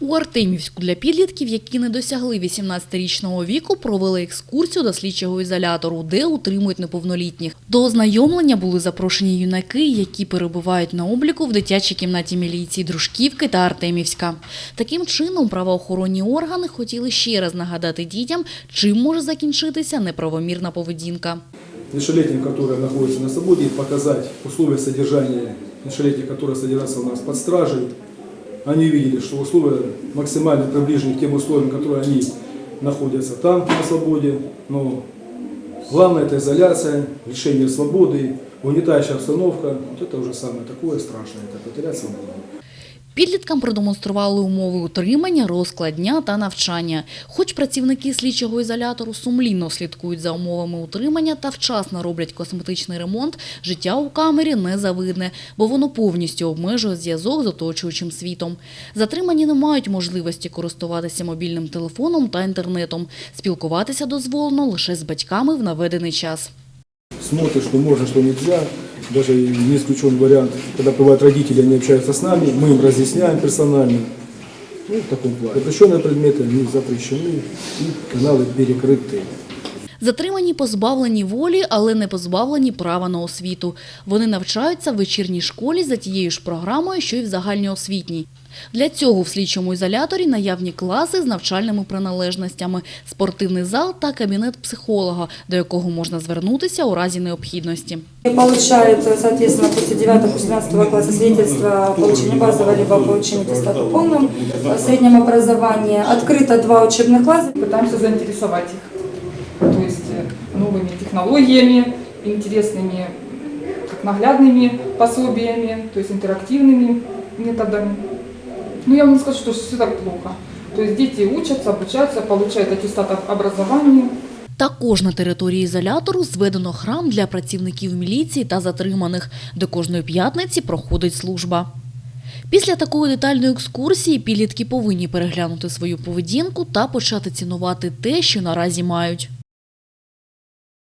У Артемівську для підлітків, які не досягли 18-річного віку, провели екскурсію до слідчого ізолятору, де утримують неповнолітніх. До ознайомлення були запрошені юнаки, які перебувають на обліку в дитячій кімнаті міліції Дружківки та Артемівська. Таким чином, правоохоронні органи хотіли ще раз нагадати дітям, чим може закінчитися неправомірна поведінка. Нешелетним, которые находятся на свободе, показать условия содержания нешелетних, которые содержатся у нас под стражей Они видели, что условия максимально приближены к тем условиям, которые они находятся там, на свободе. Но главное это изоляция, лишение свободы, угнетающая обстановка. Вот это уже самое такое страшное, это потерять свободу. Підліткам продемонстрували умови утримання, розклад дня та навчання. Хоч працівники слідчого ізолятору сумлінно слідкують за умовами утримання та вчасно роблять косметичний ремонт, життя у камері не завидне, бо воно повністю обмежує зв'язок з оточуючим світом. Затримані не мають можливості користуватися мобільним телефоном та інтернетом. Спілкуватися дозволено лише з батьками в наведений час. Смотришь, что можно, что нельзя. Даже не исключен вариант, когда бывают родители, они общаются с нами, мы им разъясняем персонально. Ну, в таком плане. Запрещенные предметы, они запрещены, и каналы перекрыты. Затримані позбавлені волі, але не позбавлені права на освіту. Вони навчаються в вечірній школі за тією ж програмою, що й в загальноосвітній. Для цього в слідчому ізоляторі наявні класи з навчальними приналежностями, спортивний зал та кабінет психолога, до якого можна звернутися у разі необхідності. И Получает, соответственно, после 9-12 класса свидетельство о получении базового либо о получении аттестата полном э, среднем образовании. Открыто два учебных класса. пытаемся заинтересовать их. технологиями, интересными, как наглядными пособиями, то есть интерактивными методами. Но я вам не скажу, что все так плохо. То есть дети учатся, обучаются, получают аттестат об образовании. Також на території ізолятору зведено храм для працівників міліції та затриманих, де кожної п'ятниці проходить служба. Після такої детальної екскурсії підлітки повинні переглянути свою поведінку та почати цінувати те, що наразі мають.